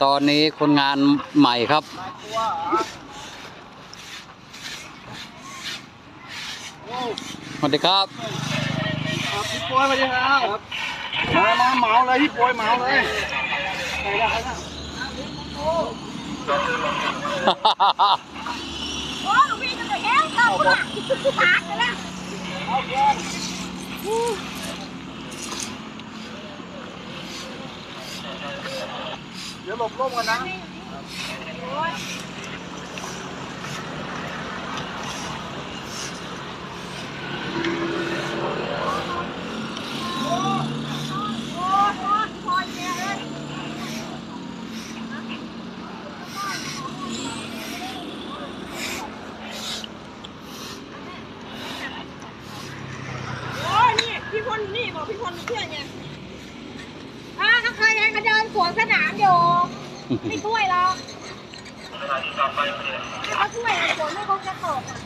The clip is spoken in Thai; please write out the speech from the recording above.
ตอนนี้คนงานใหม่ครับ สวัสดีครับครับพี่ปอยมาดิครับ มามาเหมาเลยพี่ปอยเหมาเลยใครได้ใครได้โอ้หนูวิ่งกันไปแห้งเข้าละปากกันแล้ว เดี๋ยวหลบร่มกันนะโอ้โหพอแย่เลยโอ้นี่พี่พลนี่บอกพี่พลเพื่อนไงอ่าก็เคยเองก็เดินสวนสนามอยู่ ไม่ช่วยเราเขาช่วยสวนไม่คงจะตกอะ